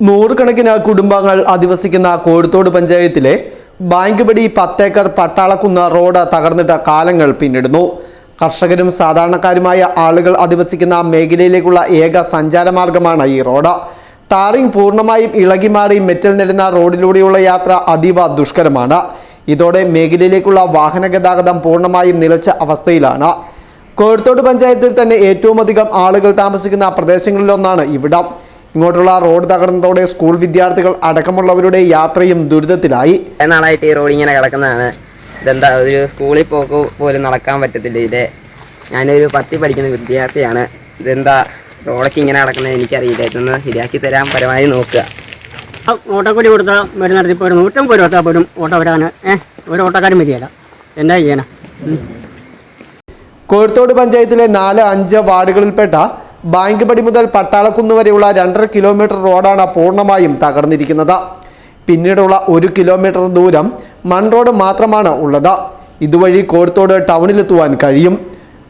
നൂറുകണക്കിന് കുടുംബങ്ങൾ അധിവസിക്കുന്ന കോഴിത്തോട് പഞ്ചായത്തിലെ ബാങ്ക് പടി പത്തേക്കർ പട്ടാളക്കുന്ന റോഡ് തകർന്നിട്ട് കാലങ്ങൾ പിന്നിടുന്നു. കർഷകരും സാധാരണക്കാരുമായ ആളുകൾ അധിവസിക്കുന്ന മേഖലയിലേക്കുള്ള ഏക സഞ്ചാരമാർഗമാണ് ഈ റോഡ്. ടാറിംഗ് പൂർണമായും ഇളകിമാറി മെറ്റൽ നിരുന്ന റോഡിലൂടെയുള്ള യാത്ര അതീവ ദുഷ്കരമാണ്. ഇതോടെ മേഖലയിലേക്കുള്ള വാഹന ഗതാഗതം പൂർണമായും നിലച്ച അവസ്ഥയിലാണ്. കോഴിത്തോട് പഞ്ചായത്തിൽ തന്നെ ഏറ്റവും അധികം ആളുകൾ താമസിക്കുന്ന പ്രദേശങ്ങളിലൊന്നാണ് ഇവിടം. ഇങ്ങോട്ടുള്ള റോഡ് തകർന്നതോടെ സ്കൂൾ വിദ്യാർത്ഥികൾ അടക്കമുള്ളവരുടെ യാത്രയും ദുരിതത്തിലായി. നാളായിട്ട് ഈ റോഡ് ഇങ്ങനെ കിടക്കുന്നതാണ്. ഇതെന്താ ഒരു സ്കൂളിൽ പോക്ക് പോലും നടക്കാൻ പറ്റത്തില്ല. ഇതിലെ ഞാനൊരു പത്തി പഠിക്കുന്ന വിദ്യാർത്ഥിയാണ്. ഇതെന്താ റോഡൊക്കെ ഇങ്ങനെ കിടക്കുന്നത് എനിക്കറിയില്ല. ഇതൊന്ന് ശരിയാക്കി തരാൻ പരമാവധി നോക്കുക. ഓട്ടോക്കൂലി കൊടുത്താൽ വരുന്നിടത്ത് നടത്തി പോരും. നൂറ്റമ്പത് രൂപ പോലും ഓട്ടോ വരാൻ ഏഹ് ഒരു ഓട്ടോക്കാരും വരികയില്ല എന്താ ചെയ്യാനാ? കോഴത്തോട് പഞ്ചായത്തിലെ നാല് അഞ്ച് വാർഡുകളിൽപ്പെട്ട ബാങ്ക് പടി മുതൽ പട്ടാളക്കുന്ന് വരെയുള്ള രണ്ടര കിലോമീറ്റർ റോഡാണ് പൂർണമായും തകർന്നിരിക്കുന്നത്. പിന്നീടുള്ള ഒരു കിലോമീറ്റർ ദൂരം മൺ റോഡ് മാത്രമാണ് ഉള്ളത്. ഇതുവഴി കോഴിത്തോട് ടൗണിലെത്തുവാൻ കഴിയും.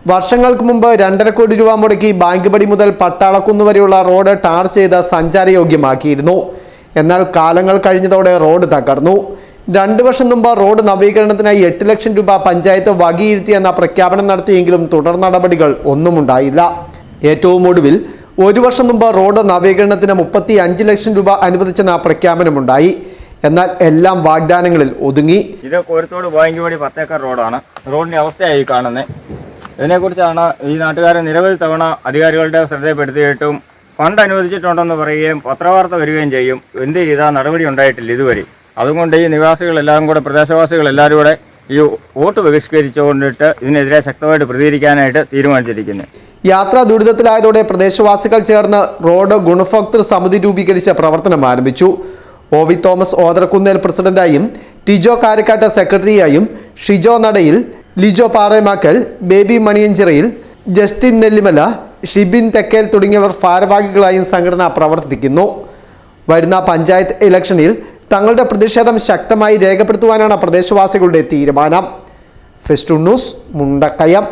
വർഷങ്ങൾക്ക് മുമ്പ് രണ്ടര കോടി രൂപ മുടക്കി ബാങ്ക് പടി മുതൽ പട്ടാളക്കുന്ന് വരെയുള്ള റോഡ് ടാർ ചെയ്ത് സഞ്ചാരയോഗ്യമാക്കിയിരുന്നു. എന്നാൽ കാലങ്ങൾ കഴിഞ്ഞതോടെ റോഡ് തകർന്നു. രണ്ട് വർഷം മുമ്പ് റോഡ് നവീകരണത്തിനായി എട്ട് ലക്ഷം രൂപ പഞ്ചായത്ത് വകയിരുത്തിയെന്ന പ്രഖ്യാപനം നടത്തിയെങ്കിലും തുടർ നടപടികൾ ഒന്നുമുണ്ടായില്ല. ഏറ്റവും ഒടുവിൽ ഒരു വർഷം മുമ്പ് റോഡ് നവീകരണത്തിന് മുപ്പത്തി അഞ്ച് ലക്ഷം രൂപ അനുവദിച്ചെന്ന പ്രഖ്യാപനമുണ്ടായി. എന്നാൽ എല്ലാം വാഗ്ദാനങ്ങളിൽ ഒതുങ്ങി. ഇത് കോരത്തോട് ബാങ്കിവടി പത്തേക്കർ റോഡാണ്. റോഡിന്റെ അവസ്ഥയായി കാണുന്നത് ഇതിനെക്കുറിച്ചാണ് ഈ നാട്ടുകാരെ നിരവധി തവണ അധികാരികളുടെ ശ്രദ്ധയിൽപ്പെടുത്തിയിട്ടും ഫണ്ട് അനുവദിച്ചിട്ടുണ്ടെന്ന് പറയുകയും പത്രവാർത്ത വരികയും ചെയ്യും. എന്ത് ചെയ്താൽ നടപടി ഉണ്ടായിട്ടില്ല ഇതുവരെ. അതുകൊണ്ട് ഈ നിവാസികളെല്ലാം കൂടെ പ്രദേശവാസികൾ എല്ലാവരും കൂടെ ഈ വോട്ട് ബഹിഷ്കരിച്ചുകൊണ്ടിട്ട് ഇതിനെതിരെ ശക്തമായിട്ട് പ്രതികരിക്കാനായിട്ട് തീരുമാനിച്ചിരിക്കുന്നത് യാത്രാ ദുരിതത്തിലായതോടെ പ്രദേശവാസികൾ ചേർന്ന് റോഡ് ഗുണഭോക്തൃ സമിതി രൂപീകരിച്ച പ്രവർത്തനം ആരംഭിച്ചു. ഒ വി തോമസ് ഓതറക്കുന്നേൽ പ്രസിഡന്റായും ടിജോ കാരക്കാട്ട് സെക്രട്ടറിയായും ഷിജോ നടയിൽ ലിജോ പാറേമാക്കൽ ബേബി മണിയഞ്ചിറയിൽ ജസ്റ്റിൻ നെല്ലിമല ഷിബിൻ തെക്കേൽ തുടങ്ങിയവർ ഭാരവാഹികളായും സംഘടന പ്രവർത്തിക്കുന്നു. വരുന്ന പഞ്ചായത്ത് ഇലക്ഷനിൽ തങ്ങളുടെ പ്രതിഷേധം ശക്തമായി രേഖപ്പെടുത്തുവാനാണ് പ്രദേശവാസികളുടെ തീരുമാനം. Fest news Mundakkayam.